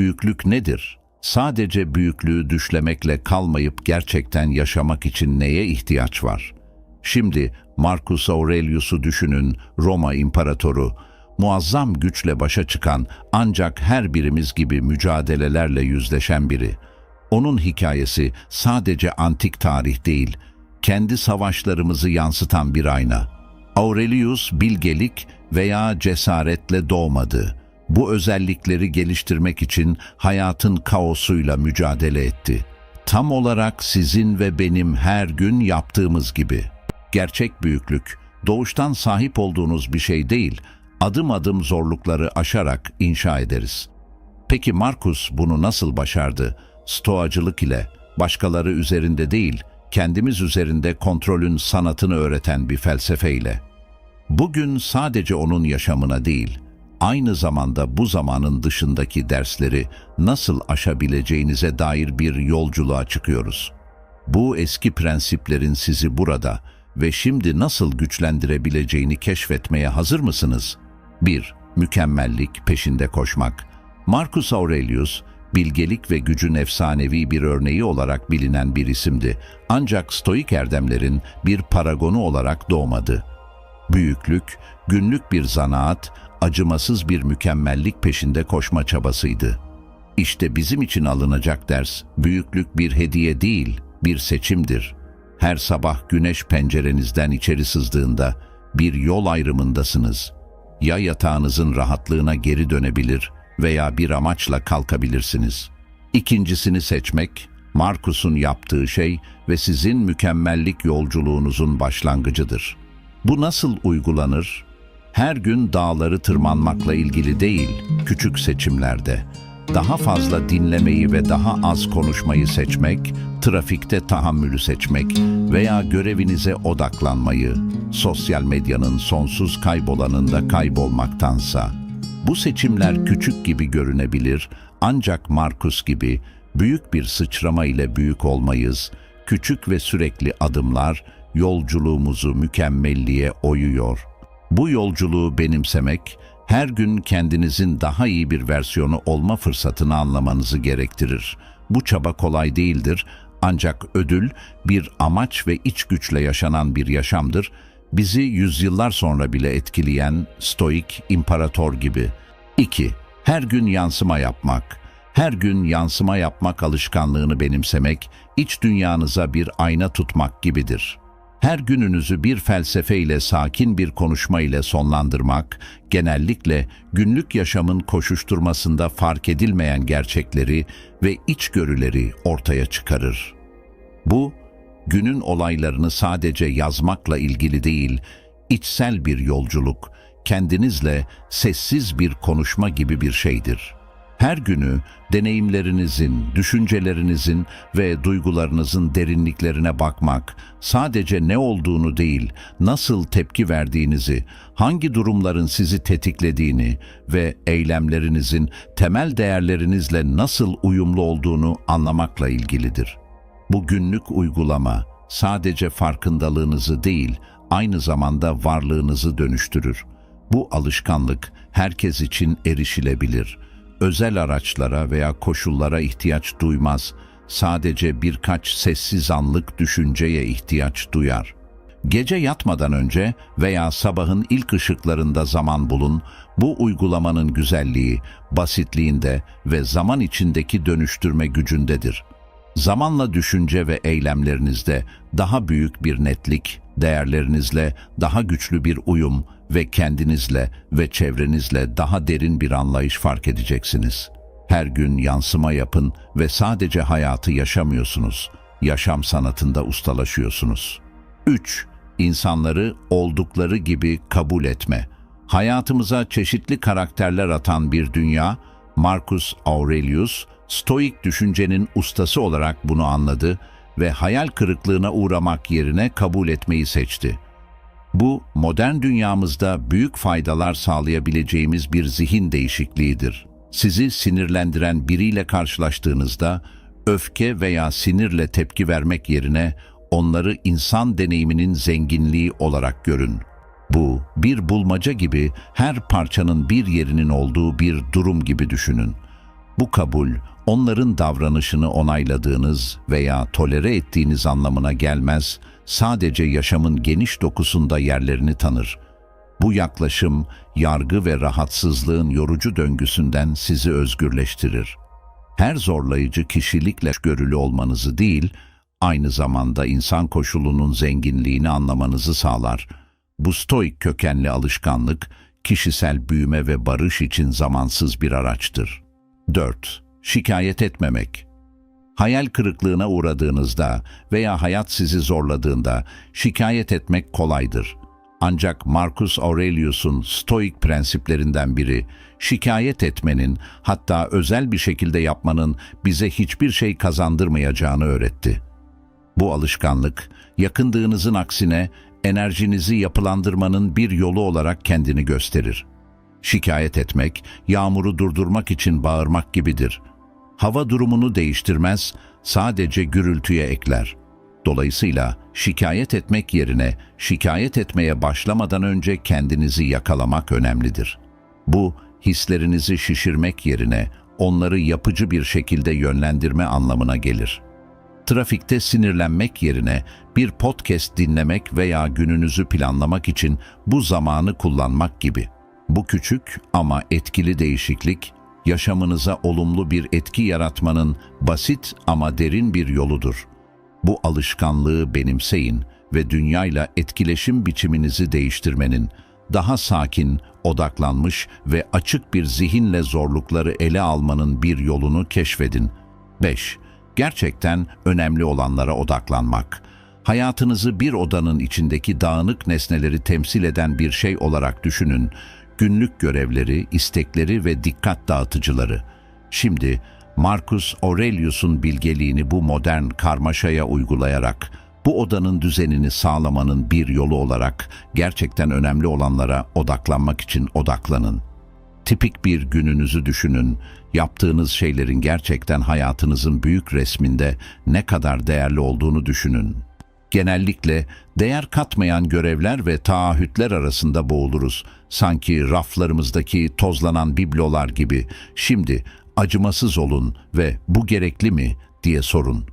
Büyüklük nedir? Sadece büyüklüğü düşlemekle kalmayıp gerçekten yaşamak için neye ihtiyaç var? Şimdi Marcus Aurelius'u düşünün, Roma İmparatoru, muazzam güçle başa çıkan ancak her birimiz gibi mücadelelerle yüzleşen biri. Onun hikayesi sadece antik tarih değil, kendi savaşlarımızı yansıtan bir ayna. Aurelius bilgelik veya cesaretle doğmadı. Bu özellikleri geliştirmek için hayatın kaosuyla mücadele etti. Tam olarak sizin ve benim her gün yaptığımız gibi. Gerçek büyüklük, doğuştan sahip olduğunuz bir şey değil, adım adım zorlukları aşarak inşa ederiz. Peki Markus bunu nasıl başardı? Stoacılık ile, başkaları üzerinde değil, kendimiz üzerinde kontrolün sanatını öğreten bir felsefeyle. Bugün sadece onun yaşamına değil, aynı zamanda bu zamanın dışındaki dersleri nasıl aşabileceğinize dair bir yolculuğa çıkıyoruz. Bu eski prensiplerin sizi burada ve şimdi nasıl güçlendirebileceğini keşfetmeye hazır mısınız? 1. Mükemmellik peşinde koşmak. Marcus Aurelius, bilgelik ve gücün efsanevi bir örneği olarak bilinen bir isimdi. Ancak stoik erdemlerin bir paragonu olarak doğmadı. Büyüklük, günlük bir zanaat, acımasız bir mükemmellik peşinde koşma çabasıydı. İşte bizim için alınacak ders, büyüklük bir hediye değil, bir seçimdir. Her sabah güneş pencerenizden içeri sızdığında bir yol ayrımındasınız. Ya yatağınızın rahatlığına geri dönebilir veya bir amaçla kalkabilirsiniz. İkincisini seçmek, Markus'un yaptığı şey ve sizin mükemmellik yolculuğunuzun başlangıcıdır. Bu nasıl uygulanır? Her gün dağları tırmanmakla ilgili değil, küçük seçimlerde. Daha fazla dinlemeyi ve daha az konuşmayı seçmek, trafikte tahammülü seçmek veya görevinize odaklanmayı, sosyal medyanın sonsuz kaybolanında kaybolmaktansa. Bu seçimler küçük gibi görünebilir ancak Markus gibi büyük bir sıçrama ile büyük olmayız, küçük ve sürekli adımlar yolculuğumuzu mükemmelliğe oyuyor. Bu yolculuğu benimsemek, her gün kendinizin daha iyi bir versiyonu olma fırsatını anlamanızı gerektirir. Bu çaba kolay değildir ancak ödül bir amaç ve iç güçle yaşanan bir yaşamdır. Bizi yüzyıllar sonra bile etkileyen stoik imparator gibi. 2. Her gün yansıma yapmak. Her gün yansıma yapmak alışkanlığını benimsemek, iç dünyanıza bir ayna tutmak gibidir. Her gününüzü bir felsefeyle sakin bir konuşma ile sonlandırmak, genellikle günlük yaşamın koşuşturmasında fark edilmeyen gerçekleri ve içgörüleri ortaya çıkarır. Bu, günün olaylarını sadece yazmakla ilgili değil, içsel bir yolculuk, kendinizle sessiz bir konuşma gibi bir şeydir.'' Her günü deneyimlerinizin, düşüncelerinizin ve duygularınızın derinliklerine bakmak, sadece ne olduğunu değil, nasıl tepki verdiğinizi, hangi durumların sizi tetiklediğini ve eylemlerinizin temel değerlerinizle nasıl uyumlu olduğunu anlamakla ilgilidir. Bu günlük uygulama sadece farkındalığınızı değil, aynı zamanda varlığınızı dönüştürür. Bu alışkanlık herkes için erişilebilir.'' Özel araçlara veya koşullara ihtiyaç duymaz, sadece birkaç sessiz anlık düşünceye ihtiyaç duyar. Gece yatmadan önce veya sabahın ilk ışıklarında zaman bulun, bu uygulamanın güzelliği, basitliğinde ve zaman içindeki dönüştürme gücündedir. Zamanla düşünce ve eylemlerinizde daha büyük bir netlik, değerlerinizle daha güçlü bir uyum ve kendinizle ve çevrenizle daha derin bir anlayış fark edeceksiniz. Her gün yansıma yapın ve sadece hayatı yaşamıyorsunuz. Yaşam sanatında ustalaşıyorsunuz. 3. İnsanları oldukları gibi kabul etme. Hayatımıza çeşitli karakterler atan bir dünya, Marcus Aurelius, stoik düşüncenin ustası olarak bunu anladı ve hayal kırıklığına uğramak yerine kabul etmeyi seçti. Bu, modern dünyamızda büyük faydalar sağlayabileceğimiz bir zihin değişikliğidir. Sizi sinirlendiren biriyle karşılaştığınızda, öfke veya sinirle tepki vermek yerine onları insan deneyiminin zenginliği olarak görün. Bu, bir bulmaca gibi her parçanın bir yerinin olduğu bir durum gibi düşünün. Bu kabul, onların davranışını onayladığınız veya tolere ettiğiniz anlamına gelmez, sadece yaşamın geniş dokusunda yerlerini tanır. Bu yaklaşım, yargı ve rahatsızlığın yorucu döngüsünden sizi özgürleştirir. Her zorlayıcı kişilikle görülü olmanızı değil, aynı zamanda insan koşulunun zenginliğini anlamanızı sağlar. Bu stoik kökenli alışkanlık, kişisel büyüme ve barış için zamansız bir araçtır. 4. Şikayet etmemek. Hayal kırıklığına uğradığınızda veya hayat sizi zorladığında şikayet etmek kolaydır. Ancak Marcus Aurelius'un stoik prensiplerinden biri, şikayet etmenin, hatta özel bir şekilde yapmanın bize hiçbir şey kazandırmayacağını öğretti. Bu alışkanlık, yakındığınızın aksine enerjinizi yapılandırmanın bir yolu olarak kendini gösterir. Şikayet etmek, yağmuru durdurmak için bağırmak gibidir. Hava durumunu değiştirmez, sadece gürültüye ekler. Dolayısıyla şikayet etmek yerine şikayet etmeye başlamadan önce kendinizi yakalamak önemlidir. Bu, hislerinizi şişirmek yerine onları yapıcı bir şekilde yönlendirme anlamına gelir. Trafikte sinirlenmek yerine bir podcast dinlemek veya gününüzü planlamak için bu zamanı kullanmak gibi. Bu küçük ama etkili değişiklik, yaşamınıza olumlu bir etki yaratmanın basit ama derin bir yoludur. Bu alışkanlığı benimseyin ve dünyayla etkileşim biçiminizi değiştirmenin, daha sakin, odaklanmış ve açık bir zihinle zorlukları ele almanın bir yolunu keşfedin. 5. Gerçekten önemli olanlara odaklanmak. Hayatınızı bir odanın içindeki dağınık nesneleri temsil eden bir şey olarak düşünün. Günlük görevleri, istekleri ve dikkat dağıtıcıları. Şimdi Marcus Aurelius'un bilgeliğini bu modern karmaşaya uygulayarak bu odanın düzenini sağlamanın bir yolu olarak gerçekten önemli olanlara odaklanmak için odaklanın. Tipik bir gününüzü düşünün, yaptığınız şeylerin gerçekten hayatınızın büyük resminde ne kadar değerli olduğunu düşünün. Genellikle değer katmayan görevler ve taahhütler arasında boğuluruz. Sanki raflarımızdaki tozlanan biblolar gibi. Şimdi acımasız olun ve bu gerekli mi diye sorun.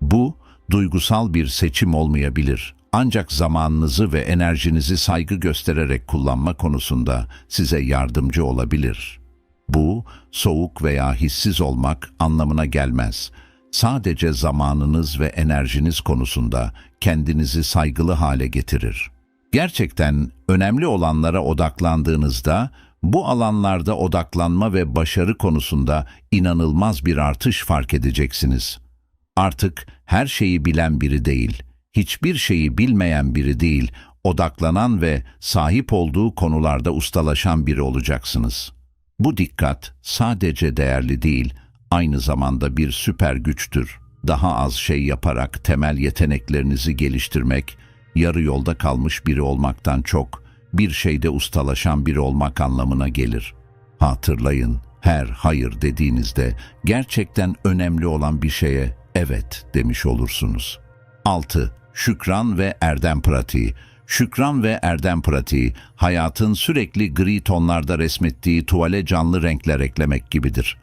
Bu, duygusal bir seçim olmayabilir. Ancak zamanınızı ve enerjinizi saygı göstererek kullanma konusunda size yardımcı olabilir. Bu, soğuk veya hissiz olmak anlamına gelmez. Sadece zamanınız ve enerjiniz konusunda kendinizi saygılı hale getirir. Gerçekten önemli olanlara odaklandığınızda, bu alanlarda odaklanma ve başarı konusunda inanılmaz bir artış fark edeceksiniz. Artık her şeyi bilen biri değil, hiçbir şeyi bilmeyen biri değil, odaklanan ve sahip olduğu konularda ustalaşan biri olacaksınız. Bu dikkat sadece değerli değil, aynı zamanda bir süper güçtür. Daha az şey yaparak temel yeteneklerinizi geliştirmek, yarı yolda kalmış biri olmaktan çok, bir şeyde ustalaşan biri olmak anlamına gelir. Hatırlayın, her hayır dediğinizde gerçekten önemli olan bir şeye evet demiş olursunuz. 6. Şükran ve erdem pratiği. Şükran ve erdem pratiği, hayatın sürekli gri tonlarda resmettiği tuvale canlı renkler eklemek gibidir.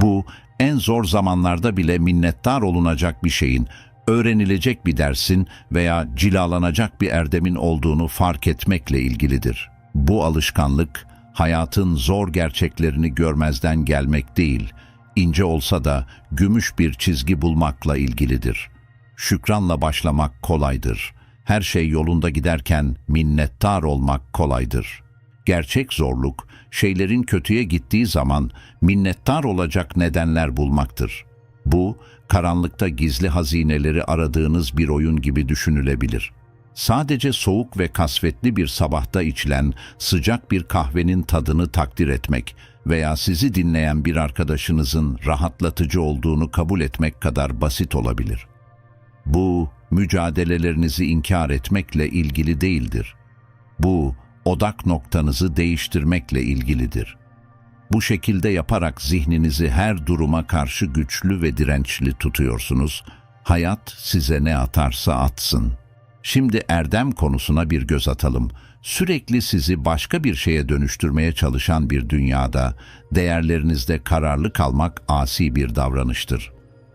Bu, en zor zamanlarda bile minnettar olunacak bir şeyin, öğrenilecek bir dersin veya cilalanacak bir erdemin olduğunu fark etmekle ilgilidir. Bu alışkanlık, hayatın zor gerçeklerini görmezden gelmek değil, ince olsa da gümüş bir çizgi bulmakla ilgilidir. Şükranla başlamak kolaydır. Her şey yolunda giderken minnettar olmak kolaydır. Gerçek zorluk, şeylerin kötüye gittiği zaman minnettar olacak nedenler bulmaktır. Bu, karanlıkta gizli hazineleri aradığınız bir oyun gibi düşünülebilir. Sadece soğuk ve kasvetli bir sabahta içilen sıcak bir kahvenin tadını takdir etmek veya sizi dinleyen bir arkadaşınızın rahatlatıcı olduğunu kabul etmek kadar basit olabilir. Bu, mücadelelerinizi inkar etmekle ilgili değildir. Bu, odak noktanızı değiştirmekle ilgilidir. Bu şekilde yaparak zihninizi her duruma karşı güçlü ve dirençli tutuyorsunuz. Hayat size ne atarsa atsın. Şimdi erdem konusuna bir göz atalım. sürekli sizi başka bir şeye dönüştürmeye çalışan bir dünyada değerlerinizde kararlı kalmak asi bir davranıştır.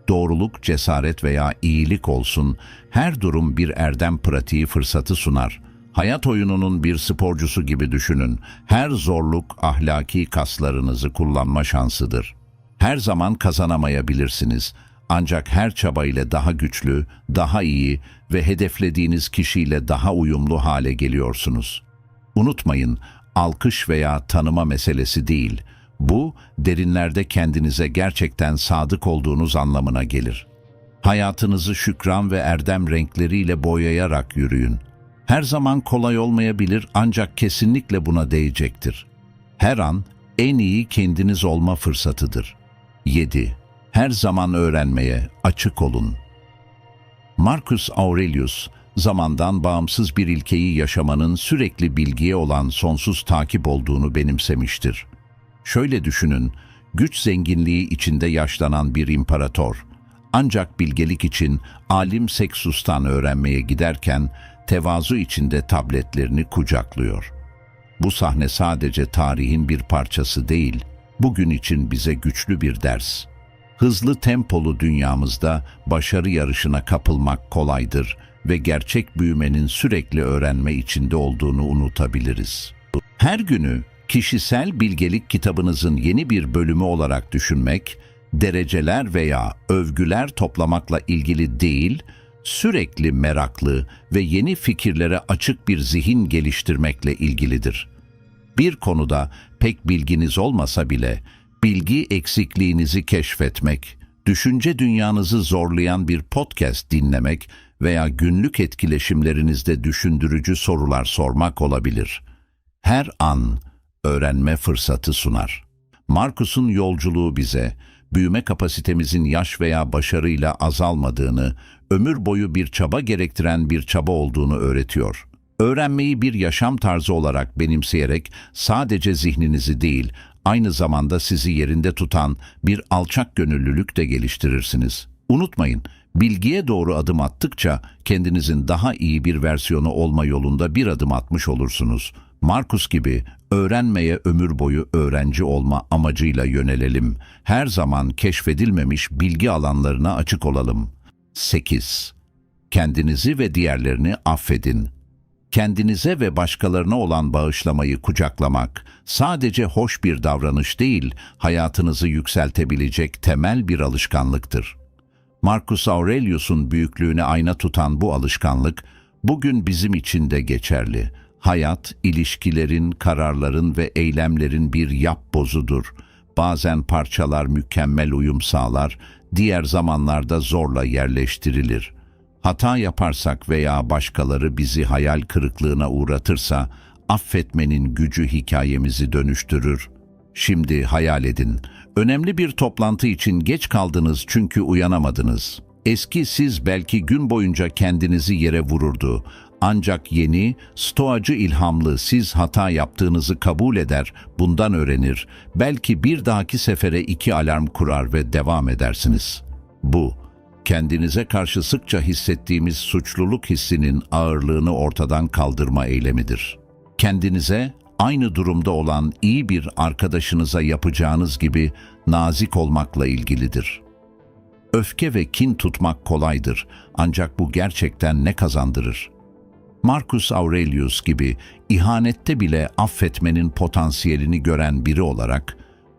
Doğruluk, cesaret veya iyilik olsun, her durum bir erdem pratiği fırsatı sunar. Hayat oyununun bir sporcusu gibi düşünün. Her zorluk ahlaki kaslarınızı kullanma şansıdır. Her zaman kazanamayabilirsiniz. Ancak her çaba ile daha güçlü, daha iyi ve hedeflediğiniz kişiyle daha uyumlu hale geliyorsunuz. Unutmayın, alkış veya tanıma meselesi değil. Bu, derinlerde kendinize gerçekten sadık olduğunuz anlamına gelir. Hayatınızı şükran ve erdem renkleriyle boyayarak yürüyün. Her zaman kolay olmayabilir ancak kesinlikle buna değecektir. Her an en iyi kendiniz olma fırsatıdır. 7. Her zaman öğrenmeye açık olun. Marcus Aurelius, zamandan bağımsız bir ilkeyi yaşamanın sürekli bilgiye olan sonsuz takip olduğunu benimsemiştir. Şöyle düşünün, güç zenginliği içinde yaşlanan bir imparator, ancak bilgelik için alim Seksus'tan öğrenmeye giderken tevazu içinde tabletlerini kucaklıyor. Bu sahne sadece tarihin bir parçası değil, bugün için bize güçlü bir ders. Hızlı tempolu dünyamızda başarı yarışına kapılmak kolaydır ve gerçek büyümenin sürekli öğrenme içinde olduğunu unutabiliriz. Her günü kişisel bilgelik kitabınızın yeni bir bölümü olarak düşünmek, dereceler veya övgüler toplamakla ilgili değil, sürekli meraklı ve yeni fikirlere açık bir zihin geliştirmekle ilgilidir. Bir konuda pek bilginiz olmasa bile bilgi eksikliğinizi keşfetmek, düşünce dünyanızı zorlayan bir podcast dinlemek veya günlük etkileşimlerinizde düşündürücü sorular sormak olabilir. Her an öğrenme fırsatı sunar. Markus'un yolculuğu bize, büyüme kapasitemizin yaş veya başarıyla azalmadığını, ömür boyu bir çaba gerektiren bir çaba olduğunu öğretiyor. Öğrenmeyi bir yaşam tarzı olarak benimseyerek sadece zihninizi değil, aynı zamanda sizi yerinde tutan bir alçak gönüllülük de geliştirirsiniz. Unutmayın, bilgiye doğru adım attıkça kendinizin daha iyi bir versiyonu olma yolunda bir adım atmış olursunuz. Markus gibi öğrenmeye ömür boyu öğrenci olma amacıyla yönelelim. Her zaman keşfedilmemiş bilgi alanlarına açık olalım. 8. Kendinizi ve diğerlerini affedin. Kendinize ve başkalarına olan bağışlamayı kucaklamak sadece hoş bir davranış değil, hayatınızı yükseltebilecek temel bir alışkanlıktır. Marcus Aurelius'un büyüklüğüne ayna tutan bu alışkanlık bugün bizim için de geçerli. Hayat, ilişkilerin, kararların ve eylemlerin bir yap bozudur. Bazen parçalar mükemmel uyum sağlar, diğer zamanlarda zorla yerleştirilir. Hata yaparsak veya başkaları bizi hayal kırıklığına uğratırsa, affetmenin gücü hikayemizi dönüştürür. Şimdi hayal edin, önemli bir toplantı için geç kaldınız çünkü uyanamadınız. Eski siz belki gün boyunca kendinizi yere vururdu. Ancak yeni, stoacı ilhamlı siz hata yaptığınızı kabul eder, bundan öğrenir. Belki bir dahaki sefere iki alarm kurar ve devam edersiniz. Bu, kendinize karşı sıkça hissettiğimiz suçluluk hissinin ağırlığını ortadan kaldırma eylemidir. Kendinize aynı durumda olan iyi bir arkadaşınıza yapacağınız gibi nazik olmakla ilgilidir. Öfke ve kin tutmak kolaydır ancak bu gerçekten ne kazandırır? Marcus Aurelius gibi ihanette bile affetmenin potansiyelini gören biri olarak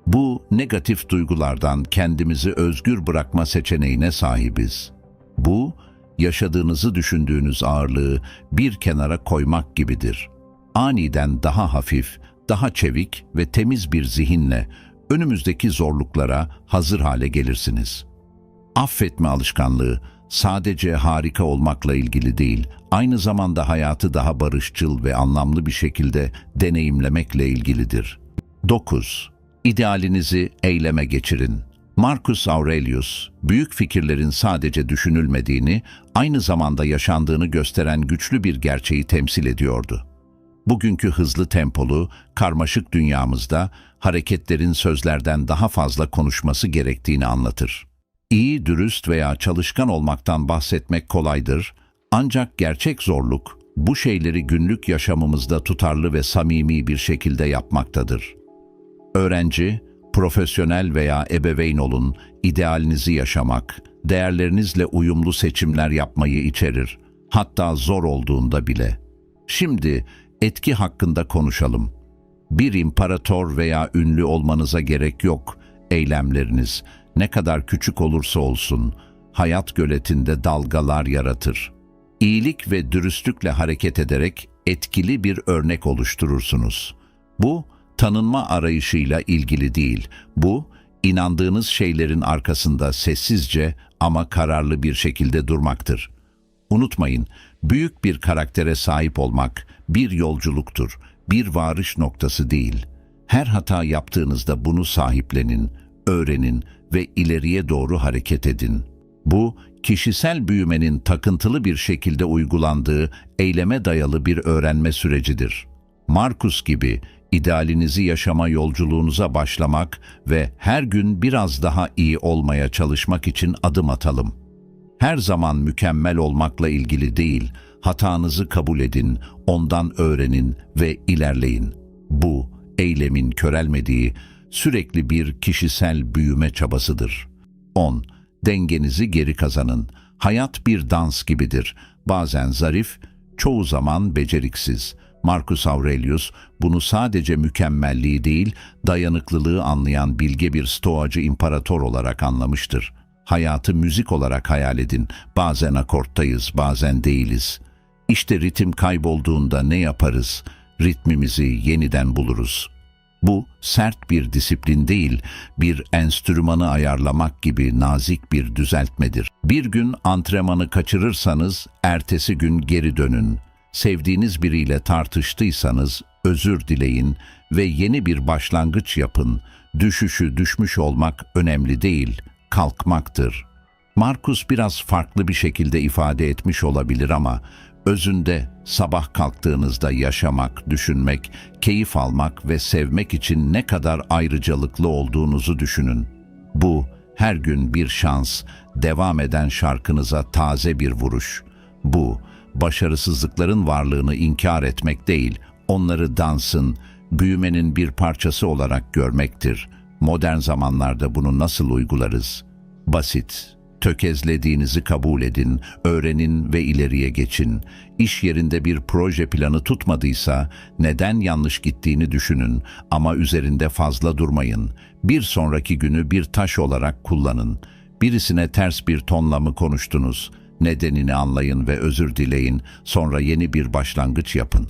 bu negatif duygulardan kendimizi özgür bırakma seçeneğine sahibiz. Bu, yaşadığınızı düşündüğünüz ağırlığı bir kenara koymak gibidir. Aniden daha hafif, daha çevik ve temiz bir zihinle önümüzdeki zorluklara hazır hale gelirsiniz. Affetme alışkanlığı sadece harika olmakla ilgili değil, aynı zamanda hayatı daha barışçıl ve anlamlı bir şekilde deneyimlemekle ilgilidir. 9. İdealinizi eyleme geçirin. Marcus Aurelius, büyük fikirlerin sadece düşünülmediğini, aynı zamanda yaşandığını gösteren güçlü bir gerçeği temsil ediyordu. Bugünkü hızlı tempolu, karmaşık dünyamızda hareketlerin sözlerden daha fazla konuşması gerektiğini anlatır. İyi, dürüst veya çalışkan olmaktan bahsetmek kolaydır, ancak gerçek zorluk bu şeyleri günlük yaşamımızda tutarlı ve samimi bir şekilde yapmaktadır. Öğrenci, profesyonel veya ebeveyn olun, idealinizi yaşamak, değerlerinizle uyumlu seçimler yapmayı içerir. Hatta zor olduğunda bile. Şimdi etki hakkında konuşalım. Bir imparator veya ünlü olmanıza gerek yok. Eylemleriniz ne kadar küçük olursa olsun hayat göletinde dalgalar yaratır. İyilik ve dürüstlükle hareket ederek etkili bir örnek oluşturursunuz. Bu tanınma arayışıyla ilgili değil. Bu inandığınız şeylerin arkasında sessizce ama kararlı bir şekilde durmaktır. Unutmayın, büyük bir karaktere sahip olmak bir yolculuktur, bir varış noktası değil. Her hata yaptığınızda bunu sahiplenin, öğrenin ve ileriye doğru hareket edin. Bu, kişisel büyümenin takıntılı bir şekilde uygulandığı eyleme dayalı bir öğrenme sürecidir. Markus gibi idealinizi yaşama yolculuğunuza başlamak ve her gün biraz daha iyi olmaya çalışmak için adım atalım. Her zaman mükemmel olmakla ilgili değil, hatanızı kabul edin, ondan öğrenin ve ilerleyin. Bu, eylemin körelmediği, sürekli bir kişisel büyüme çabasıdır. 10. Dengenizi geri kazanın. Hayat bir dans gibidir. Bazen zarif, çoğu zaman beceriksiz. Marcus Aurelius bunu sadece mükemmelliği değil, dayanıklılığı anlayan bilge bir stoacı imparator olarak anlamıştır. Hayatı müzik olarak hayal edin. Bazen akorttayız, bazen değiliz. İşte ritim kaybolduğunda ne yaparız? Ritmimizi yeniden buluruz. Bu sert bir disiplin değil, bir enstrümanı ayarlamak gibi nazik bir düzeltmedir. Bir gün antrenmanı kaçırırsanız ertesi gün geri dönün. Sevdiğiniz biriyle tartıştıysanız özür dileyin ve yeni bir başlangıç yapın. Düşüşü düşmüş olmak önemli değil, kalkmaktır. Markus biraz farklı bir şekilde ifade etmiş olabilir ama özünde sabah kalktığınızda yaşamak, düşünmek, keyif almak ve sevmek için ne kadar ayrıcalıklı olduğunuzu düşünün. Bu her gün bir şans, devam eden şarkınıza taze bir vuruş. Bu başarısızlıkların varlığını inkar etmek değil, onları dansın, büyümenin bir parçası olarak görmektir. Modern zamanlarda bunu nasıl uygularız? Basit, tökezlediğinizi kabul edin, öğrenin ve ileriye geçin. İş yerinde bir proje planı tutmadıysa neden yanlış gittiğini düşünün ama üzerinde fazla durmayın. Bir sonraki günü bir taş olarak kullanın. Birisine ters bir tonla mı konuştunuz? Nedenini anlayın ve özür dileyin, sonra yeni bir başlangıç yapın.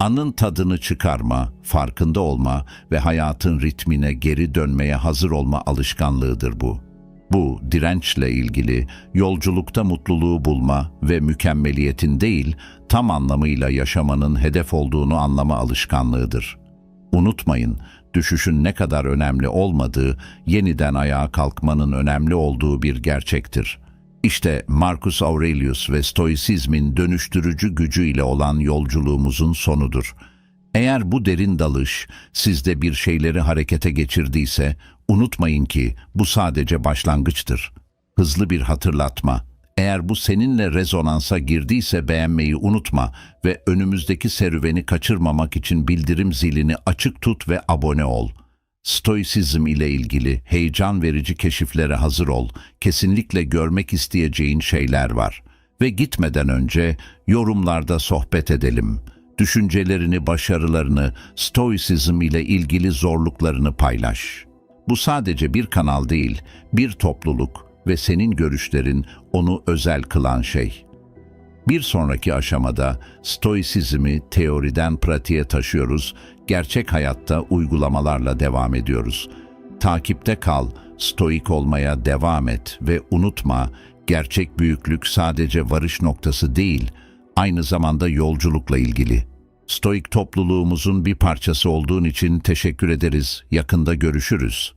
Anın tadını çıkarma, farkında olma ve hayatın ritmine geri dönmeye hazır olma alışkanlığıdır bu. Bu dirençle ilgili yolculukta mutluluğu bulma ve mükemmeliyetin değil, tam anlamıyla yaşamanın hedef olduğunu anlama alışkanlığıdır. Unutmayın, düşüşün ne kadar önemli olmadığı, yeniden ayağa kalkmanın önemli olduğu bir gerçektir.'' İşte Marcus Aurelius ve Stoisizmin dönüştürücü gücüyle olan yolculuğumuzun sonudur. Eğer bu derin dalış sizde bir şeyleri harekete geçirdiyse, unutmayın ki bu sadece başlangıçtır. Hızlı bir hatırlatma. Eğer bu seninle rezonansa girdiyse beğenmeyi unutma ve önümüzdeki serüveni kaçırmamak için bildirim zilini açık tut ve abone ol.'' Stoisizm ile ilgili heyecan verici keşiflere hazır ol. Kesinlikle görmek isteyeceğin şeyler var. Ve gitmeden önce yorumlarda sohbet edelim. Düşüncelerini, başarılarını, Stoisizm ile ilgili zorluklarını paylaş. Bu sadece bir kanal değil, bir topluluk ve senin görüşlerin onu özel kılan şey.'' Bir sonraki aşamada stoisizmi teoriden pratiğe taşıyoruz, gerçek hayatta uygulamalarla devam ediyoruz. Takipte kal, stoik olmaya devam et ve unutma, gerçek büyüklük sadece varış noktası değil, aynı zamanda yolculukla ilgili. Stoik topluluğumuzun bir parçası olduğun için teşekkür ederiz. Yakında görüşürüz.